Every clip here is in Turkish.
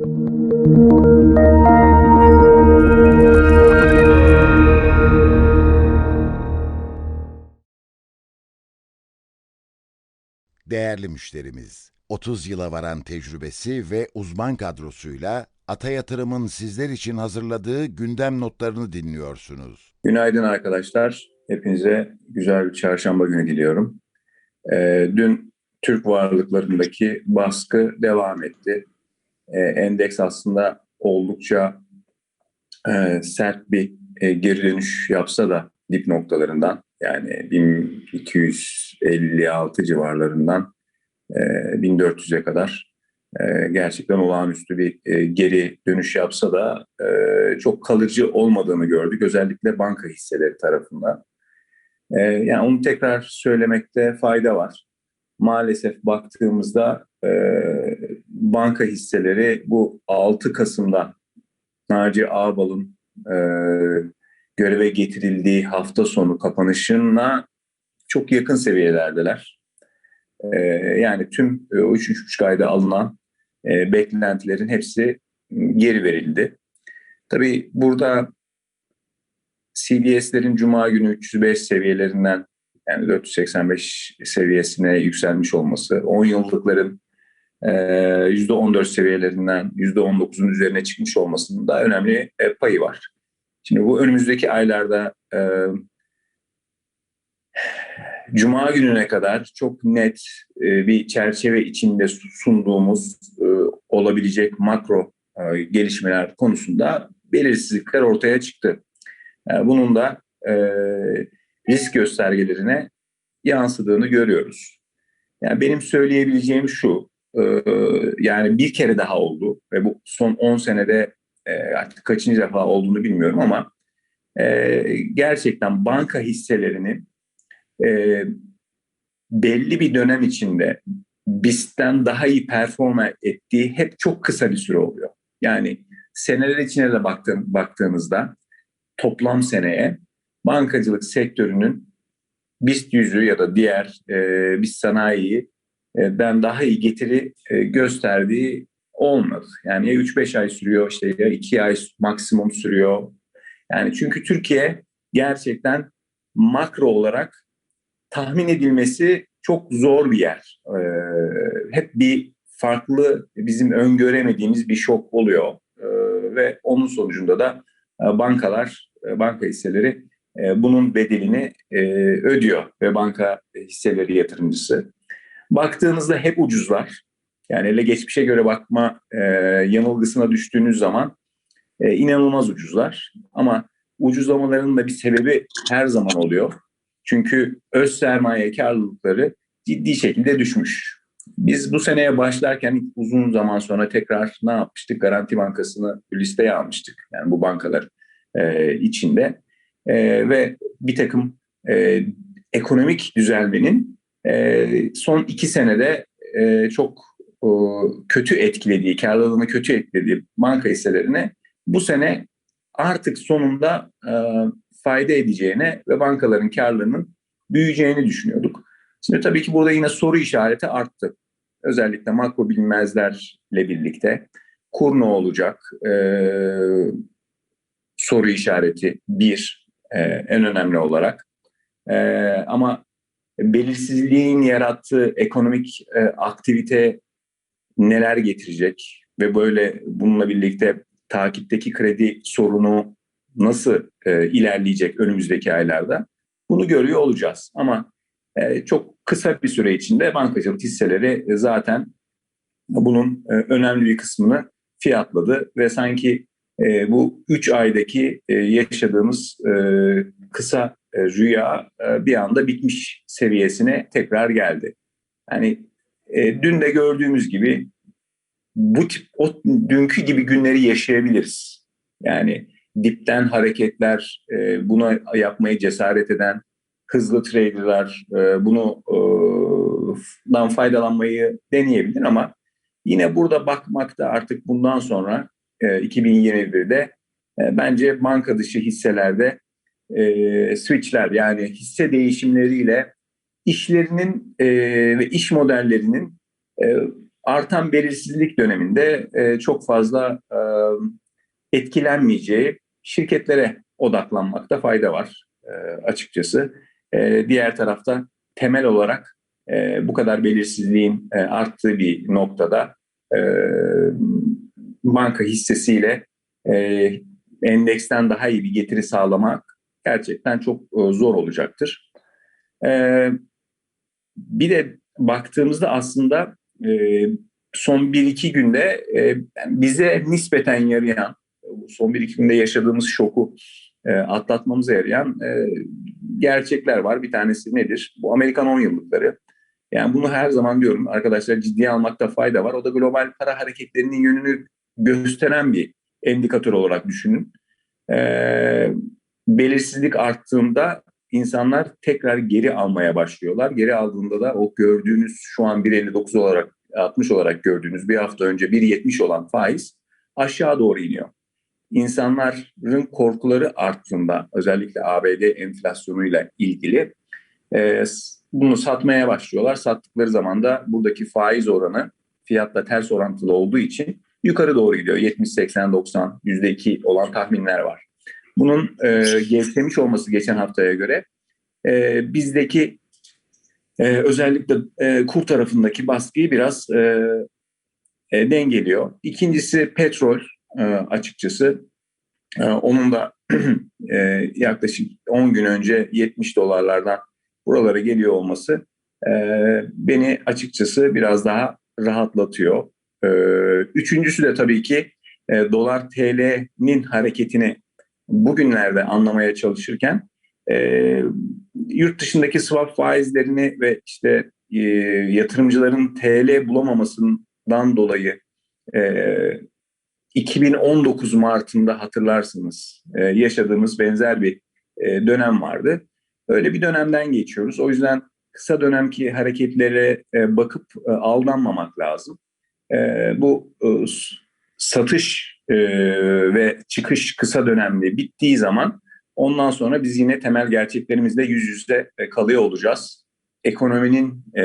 Değerli müşterimiz, 30 yıla varan tecrübesi ve uzman kadrosuyla Ata Yatırım'ın sizler için hazırladığı gündem notlarını dinliyorsunuz. Günaydın arkadaşlar. Hepinize güzel bir çarşamba günü diliyorum. Ee, dün Türk varlıklarındaki baskı devam etti. Ee, endeks aslında oldukça e, sert bir e, geri dönüş yapsa da dip noktalarından yani 1256 civarlarından e, 1400'e kadar e, gerçekten olağanüstü bir e, geri dönüş yapsa da e, çok kalıcı olmadığını gördük. Özellikle banka hisseleri tarafından. E, yani onu tekrar söylemekte fayda var. Maalesef baktığımızda e, banka hisseleri bu 6 Kasım'da Naci Ağbal'ın e, göreve getirildiği hafta sonu kapanışına çok yakın seviyelerdeler. E, yani tüm e, o 3-3,5 ayda alınan e, beklentilerin hepsi geri verildi. Tabii burada CDS'lerin Cuma günü 305 seviyelerinden yani 485 seviyesine yükselmiş olması, 10 yıllıkların %14 seviyelerinden %19'un üzerine çıkmış olmasının da önemli payı var. Şimdi bu önümüzdeki aylarda Cuma gününe kadar çok net bir çerçeve içinde sunduğumuz olabilecek makro gelişmeler konusunda belirsizlikler ortaya çıktı. Bunun da risk göstergelerine yansıdığını görüyoruz. Yani benim söyleyebileceğim şu, yani bir kere daha oldu ve bu son 10 senede artık kaçıncı defa olduğunu bilmiyorum ama gerçekten banka hisselerinin belli bir dönem içinde BIST'ten daha iyi performa ettiği hep çok kısa bir süre oluyor. Yani seneler içine de baktığım, baktığınızda toplam seneye bankacılık sektörünün BIST yüzü ya da diğer e, BIST sanayiyi e, ben daha iyi getiri e, gösterdiği olmadı. Yani ya 3-5 ay sürüyor işte ya 2 ay maksimum sürüyor. Yani çünkü Türkiye gerçekten makro olarak tahmin edilmesi çok zor bir yer. Ee, hep bir farklı bizim öngöremediğimiz bir şok oluyor ve onun sonucunda da e, bankalar, e, banka hisseleri e, bunun bedelini e, ödüyor ve banka hisseleri yatırımcısı. Baktığınızda hep ucuzlar. Yani ele geçmişe göre bakma e, yanılgısına düştüğünüz zaman e, inanılmaz ucuzlar. Ama ucuzlamaların da bir sebebi her zaman oluyor. Çünkü öz sermaye karlılıkları ciddi şekilde düşmüş. Biz bu seneye başlarken uzun zaman sonra tekrar ne yapmıştık? Garanti Bankası'nı listeye almıştık. Yani bu bankalar e, içinde. E, ve bir takım e, ekonomik düzelmenin e, son iki senede e, çok e, kötü etkilediği, karlılığını kötü etkilediği banka hisselerine bu sene artık sonunda e, fayda edeceğine ve bankaların karlarının büyüyeceğini düşünüyorduk. Şimdi tabii ki burada yine soru işareti arttı. Özellikle makro bilinmezlerle birlikte kur ne olacak? Ee, soru işareti bir e, en önemli olarak. E, ama belirsizliğin yarattığı ekonomik e, aktivite neler getirecek ve böyle bununla birlikte takipteki kredi sorunu nasıl e, ilerleyecek önümüzdeki aylarda bunu görüyor olacağız. Ama e, çok kısa bir süre içinde bankacılık hisseleri zaten bunun e, önemli bir kısmını fiyatladı ve sanki e, bu üç aydaki e, yaşadığımız e, kısa e, rüya e, bir anda bitmiş seviyesine tekrar geldi. Yani e, dün de gördüğümüz gibi bu tip o dünkü gibi günleri yaşayabiliriz. Yani dipten hareketler, e, buna yapmayı cesaret eden hızlı traderlar e, bunu dan faydalanmayı deneyebilir ama yine burada bakmakta artık bundan sonra e, 2021'de e, bence banka dışı hisselerde e, switchler yani hisse değişimleriyle işlerinin e, ve iş modellerinin e, artan belirsizlik döneminde e, çok fazla e, etkilenmeyeceği şirketlere odaklanmakta fayda var e, açıkçası. E, diğer tarafta temel olarak e, bu kadar belirsizliğin e, arttığı bir noktada e, banka hissesiyle e, endeksten daha iyi bir getiri sağlamak gerçekten çok e, zor olacaktır. E, bir de baktığımızda aslında e, son 1-2 günde bize nispeten yarayan, son 1-2 günde yaşadığımız şoku e, atlatmamıza yarayan gerçekler var. Bir tanesi nedir? Bu Amerikan 10 yıllıkları. Yani bunu her zaman diyorum arkadaşlar ciddiye almakta fayda var. O da global para hareketlerinin yönünü gösteren bir endikatör olarak düşünün. Ee, belirsizlik arttığında insanlar tekrar geri almaya başlıyorlar. Geri aldığında da o gördüğünüz şu an 1.59 olarak 60 olarak gördüğünüz bir hafta önce 1.70 olan faiz aşağı doğru iniyor. İnsanların korkuları arttığında özellikle ABD enflasyonuyla ilgili e, bunu satmaya başlıyorlar. Sattıkları zaman da buradaki faiz oranı fiyatla ters orantılı olduğu için yukarı doğru gidiyor. 70, 80, 90, %2 olan tahminler var. Bunun e, gevşemiş olması geçen haftaya göre e, bizdeki e, özellikle e, kur tarafındaki baskıyı biraz e, e, dengeliyor. İkincisi petrol e, açıkçası. E, onun da e, yaklaşık 10 gün önce 70 dolarlardan buralara geliyor olması e, beni açıkçası biraz daha rahatlatıyor. E, üçüncüsü de tabii ki e, dolar TL'nin hareketini bugünlerde anlamaya çalışırken e, yurt dışındaki swap faizlerini ve işte e, yatırımcıların TL bulamamasından dolayı e, 2019 Mart'ında hatırlarsınız e, yaşadığımız benzer bir e, dönem vardı. Öyle bir dönemden geçiyoruz. O yüzden kısa dönemki hareketlere e, bakıp e, aldanmamak lazım. E, bu e, satış e, ve çıkış kısa dönemli bittiği zaman ondan sonra biz yine temel gerçeklerimizle yüz yüze e, kalıyor olacağız. Ekonominin e,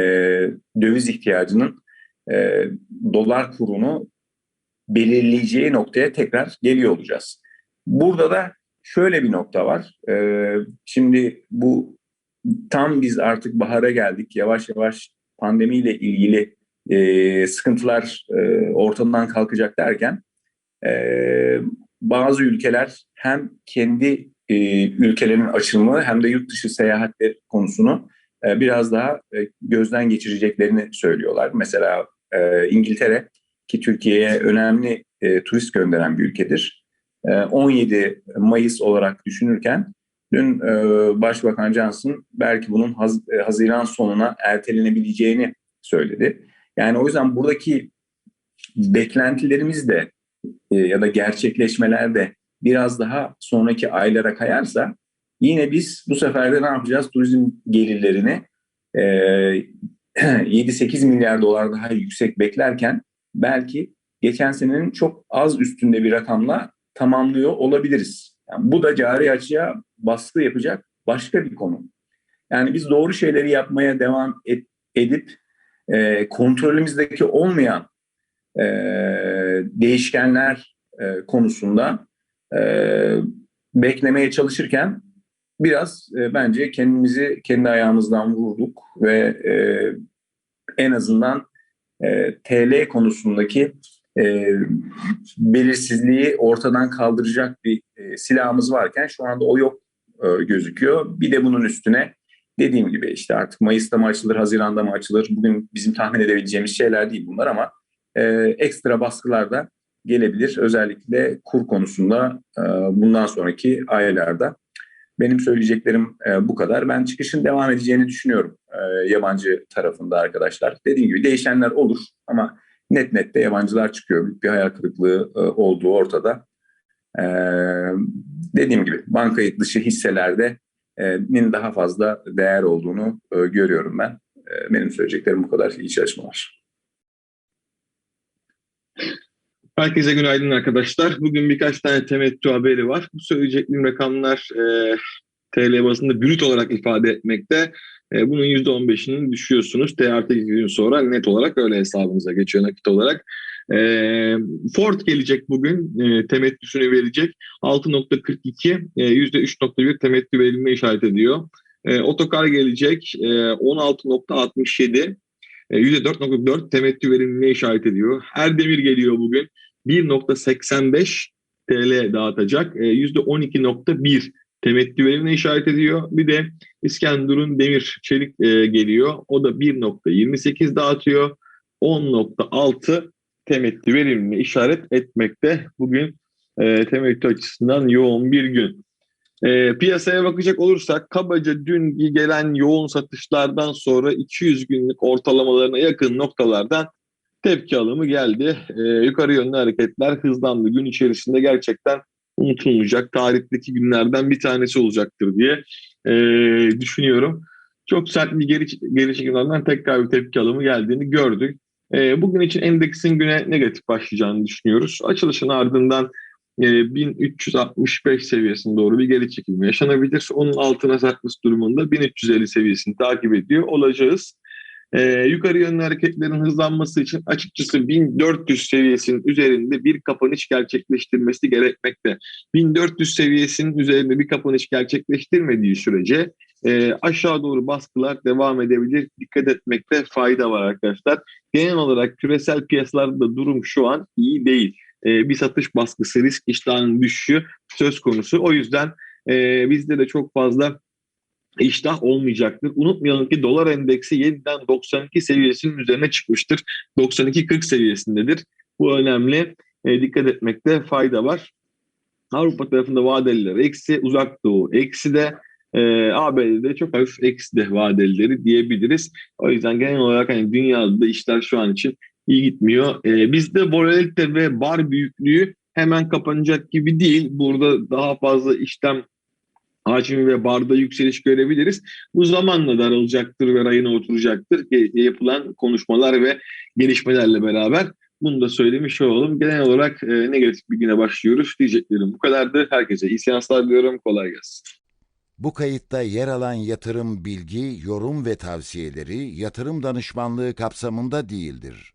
döviz ihtiyacının e, dolar kurunu belirleyeceği noktaya tekrar geliyor olacağız. Burada da şöyle bir nokta var. Ee, şimdi bu tam biz artık bahara geldik. Yavaş yavaş pandemiyle ilgili e, sıkıntılar e, ortadan kalkacak derken e, bazı ülkeler hem kendi e, ülkelerinin açılımı hem de yurt dışı seyahatler konusunu e, biraz daha e, gözden geçireceklerini söylüyorlar. Mesela e, İngiltere ki Türkiye'ye önemli e, turist gönderen bir ülkedir. 17 e, Mayıs olarak düşünürken dün e, Başbakan Johnson belki bunun Haz e, Haziran sonuna ertelenebileceğini söyledi. Yani o yüzden buradaki beklentilerimiz de ya da gerçekleşmeler de biraz daha sonraki aylara kayarsa yine biz bu sefer de ne yapacağız? Turizm gelirlerini 7-8 milyar dolar daha yüksek beklerken belki geçen senenin çok az üstünde bir rakamla tamamlıyor olabiliriz. Yani bu da cari açıya baskı yapacak başka bir konu. Yani biz doğru şeyleri yapmaya devam edip e, kontrolümüzdeki olmayan e, değişkenler e, konusunda e, beklemeye çalışırken biraz e, bence kendimizi kendi ayağımızdan vurduk ve e, en azından e, TL konusundaki e, belirsizliği ortadan kaldıracak bir e, silahımız varken şu anda o yok e, gözüküyor. Bir de bunun üstüne dediğim gibi işte artık Mayıs'ta mı açılır, Haziran'da mı açılır? Bugün bizim tahmin edebileceğimiz şeyler değil bunlar ama e, ekstra baskılar da gelebilir. Özellikle kur konusunda e, bundan sonraki aylarda. Benim söyleyeceklerim e, bu kadar. Ben çıkışın devam edeceğini düşünüyorum e, yabancı tarafında arkadaşlar. Dediğim gibi değişenler olur ama net net de yabancılar çıkıyor. Büyük bir hayal kırıklığı e, olduğu ortada. E, dediğim gibi banka dışı hisselerde e, min daha fazla değer olduğunu e, görüyorum ben. E, benim söyleyeceklerim bu kadar. İyi çalışmalar. Herkese günaydın arkadaşlar. Bugün birkaç tane temettü haberi var. Bu söyleyeceklerim rakamlar e, TL bazında brüt olarak ifade etmekte. E, bunun %15'ini düşüyorsunuz. T artı iki gün sonra net olarak öyle hesabınıza geçiyor nakit olarak. E, Ford gelecek bugün. E, temettüsünü verecek. 6.42 e, %3.1 temettü verilme işaret ediyor. E, otokar gelecek. E, 16.67 e, %4.4 temettü verilmeye işaret ediyor. Erdemir geliyor bugün. 1.85 TL dağıtacak. E, %12.1 temettü verimine işaret ediyor. Bir de İskenderun Demir Çelik e, geliyor. O da 1.28 dağıtıyor. 10.6 temettü verimine işaret etmekte. Bugün e, temettü açısından yoğun bir gün. E, piyasaya bakacak olursak kabaca dün gelen yoğun satışlardan sonra 200 günlük ortalamalarına yakın noktalardan tepki alımı geldi. E, yukarı yönlü hareketler hızlandı. Gün içerisinde gerçekten unutulmayacak tarihteki günlerden bir tanesi olacaktır diye e, düşünüyorum. Çok sert bir geri, geri çekimlerden tekrar bir tepki alımı geldiğini gördük. E, bugün için endeksin güne negatif başlayacağını düşünüyoruz. Açılışın ardından 1365 seviyesine doğru bir geri çekilme yaşanabilir. Onun altına sarkması durumunda 1350 seviyesini takip ediyor olacağız. Ee, yukarı yönlü hareketlerin hızlanması için açıkçası 1400 seviyesinin üzerinde bir kapanış gerçekleştirmesi gerekmekte. 1400 seviyesinin üzerinde bir kapanış gerçekleştirmediği sürece e, aşağı doğru baskılar devam edebilir. Dikkat etmekte fayda var arkadaşlar. Genel olarak küresel piyasalarda durum şu an iyi değil. E, bir satış baskısı, risk iştahının düşüşü söz konusu. O yüzden e, bizde de çok fazla iştah olmayacaktır. Unutmayalım ki dolar endeksi yeniden 92 seviyesinin üzerine çıkmıştır. 92-40 seviyesindedir. Bu önemli. E, dikkat etmekte fayda var. Avrupa tarafında vadeliler eksi, uzak doğu eksi de e, ABD'de çok hafif eksi de vadelileri diyebiliriz. O yüzden genel olarak hani dünyada da işler şu an için iyi gitmiyor. E, bizde volatilite ve bar büyüklüğü hemen kapanacak gibi değil. Burada daha fazla işlem hacmi ve barda yükseliş görebiliriz. Bu zamanla daralacaktır ve rayına oturacaktır yapılan konuşmalar ve gelişmelerle beraber. Bunu da söylemiş olalım. Genel olarak e, negatif bir güne başlıyoruz. Diyeceklerim bu kadardı. Herkese iyi seanslar diliyorum. Kolay gelsin. Bu kayıtta yer alan yatırım bilgi, yorum ve tavsiyeleri yatırım danışmanlığı kapsamında değildir.